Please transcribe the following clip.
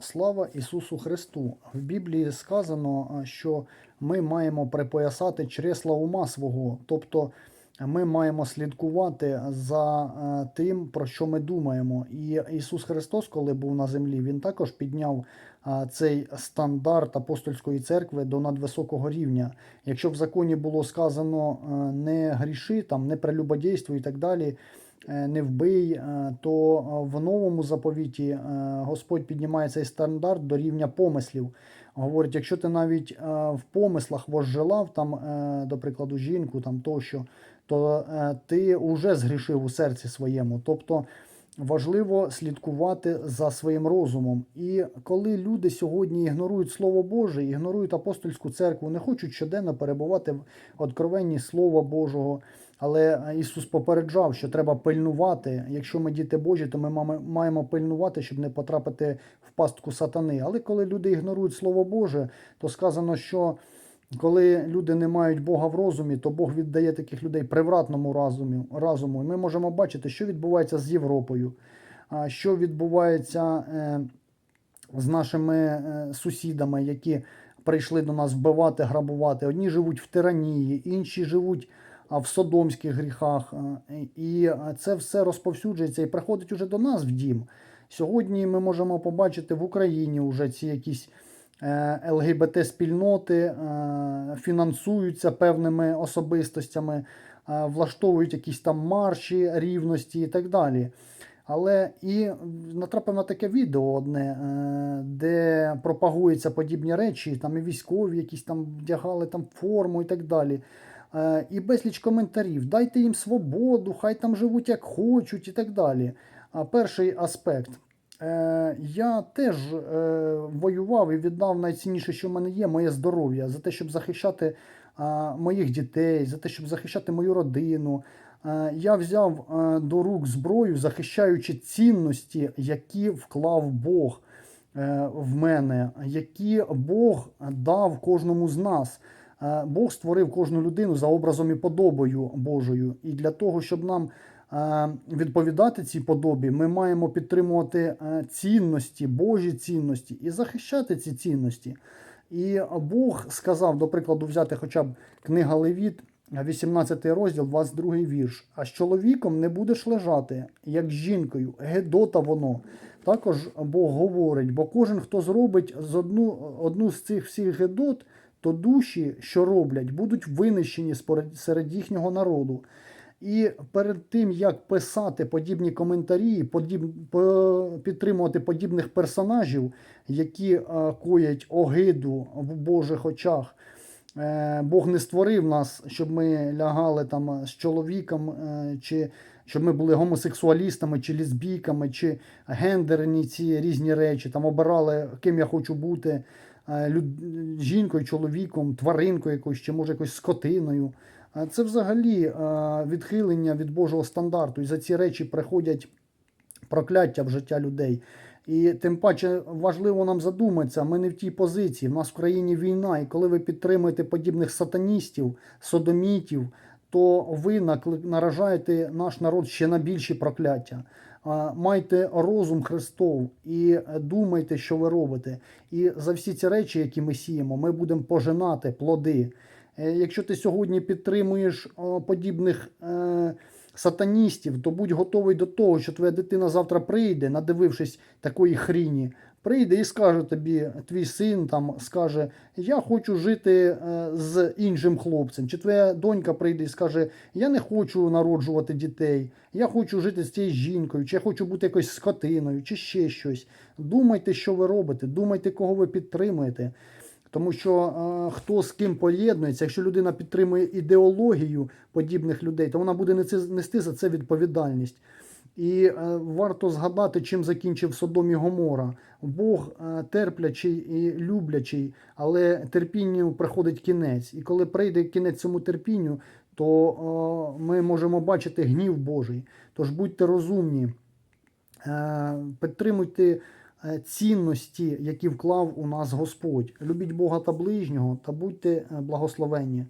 Слава Ісусу Христу! В Біблії сказано, що ми маємо припоясати чресла ума свого, тобто ми маємо слідкувати за тим, про що ми думаємо. І Ісус Христос, коли був на землі, Він також підняв цей стандарт апостольської церкви до надвисокого рівня. Якщо в законі було сказано не гріши, там, не прелюбодійствуй і так далі, не вбий, е, то е, в новому заповіті е, Господь піднімає цей стандарт до рівня помислів. Говорить, якщо ти навіть е, в помислах возжелав, там, е, до прикладу, жінку там тощо, то е, ти вже згрішив у серці своєму. Тобто важливо слідкувати за своїм розумом. І коли люди сьогодні ігнорують Слово Боже, ігнорують апостольську церкву, не хочуть щоденно перебувати в откровенні Слова Божого. Але Ісус попереджав, що треба пильнувати. Якщо ми діти Божі, то ми маємо пильнувати, щоб не потрапити в пастку сатани. Але коли люди ігнорують Слово Боже, то сказано, що коли люди не мають Бога в розумі, то Бог віддає таких людей привратному разумі, разуму. І ми можемо бачити, що відбувається з Європою, що відбувається е, з нашими е, сусідами, які прийшли до нас вбивати, грабувати. Одні живуть в тиранії, інші живуть в содомських гріхах. І це все розповсюджується і приходить уже до нас в дім. Сьогодні ми можемо побачити в Україні вже ці якісь ЛГБТ-спільноти е, фінансуються певними особистостями, е, влаштовують якісь там марші рівності і так далі. Але і натрапив на таке відео одне, е, де пропагуються подібні речі, там і військові якісь там вдягали там форму і так далі. Е, І безліч коментарів. Дайте їм свободу, хай там живуть як хочуть і так далі. А перший аспект. Е, Я теж е, воював і віддав найцінніше, що в мене є, моє здоров'я, за те, щоб захищати а, моїх дітей, за те, щоб захищати мою родину. Е, Я взяв е, до рук зброю, захищаючи цінності, які вклав Бог е, в мене, які Бог дав кожному з нас. Е, Бог створив кожну людину за образом і подобою Божою. І для того, щоб нам е, відповідати цій подобі, ми маємо підтримувати е, цінності, Божі цінності і захищати ці цінності. І Бог сказав, до прикладу, взяти хоча б книга Левіт, 18 розділ, 22 вірш. А з чоловіком не будеш лежати, як з жінкою, гедота воно. Також Бог говорить, бо кожен, хто зробить з одну, одну з цих всіх гедот, то душі, що роблять, будуть винищені серед їхнього народу. І перед тим, як писати подібні коментарі, подіб, підтримувати подібних персонажів, які е, коять огиду в Божих очах, е, Бог не створив нас, щоб ми лягали там з чоловіком, е, чи щоб ми були гомосексуалістами, чи лесбійками, чи гендерні ці різні речі, там обирали, ким я хочу бути. люд- Жінкою, чоловіком, тваринкою якоюсь, чи може якоюсь скотиною. Це взагалі е, відхилення від Божого стандарту. І за ці речі приходять прокляття в життя людей. І тим паче важливо нам задуматися, ми не в тій позиції. В нас в країні війна, і коли ви підтримуєте подібних сатаністів, содомітів, то ви наражаєте наш народ ще на більші прокляття. Майте розум Христов і думайте, що ви робите. І за всі ці речі, які ми сіємо, ми будемо пожинати плоди. Е, Якщо ти сьогодні підтримуєш подібних е, сатаністів, то будь готовий до того, що твоя дитина завтра прийде, надивившись такої хріні, прийде і скаже тобі, твій син там скаже: Я хочу жити е, з іншим хлопцем. Чи твоя донька прийде і скаже: Я не хочу народжувати дітей, я хочу жити з цією жінкою, чи я хочу бути якоюсь скотиною, чи ще щось. Думайте, що ви робите, думайте, кого ви підтримуєте. Тому що е, хто з ким поєднується, якщо людина підтримує ідеологію подібних людей, то вона буде нести, за це відповідальність. І е, варто згадати, чим закінчив Содом і Гомора. Бог е, терплячий і люблячий, але терпінню приходить кінець. І коли прийде кінець цьому терпінню, то е, ми можемо бачити гнів Божий. Тож будьте розумні, е, підтримуйте цінності, які вклав у нас Господь. Любіть Бога та ближнього та будьте е, благословенні.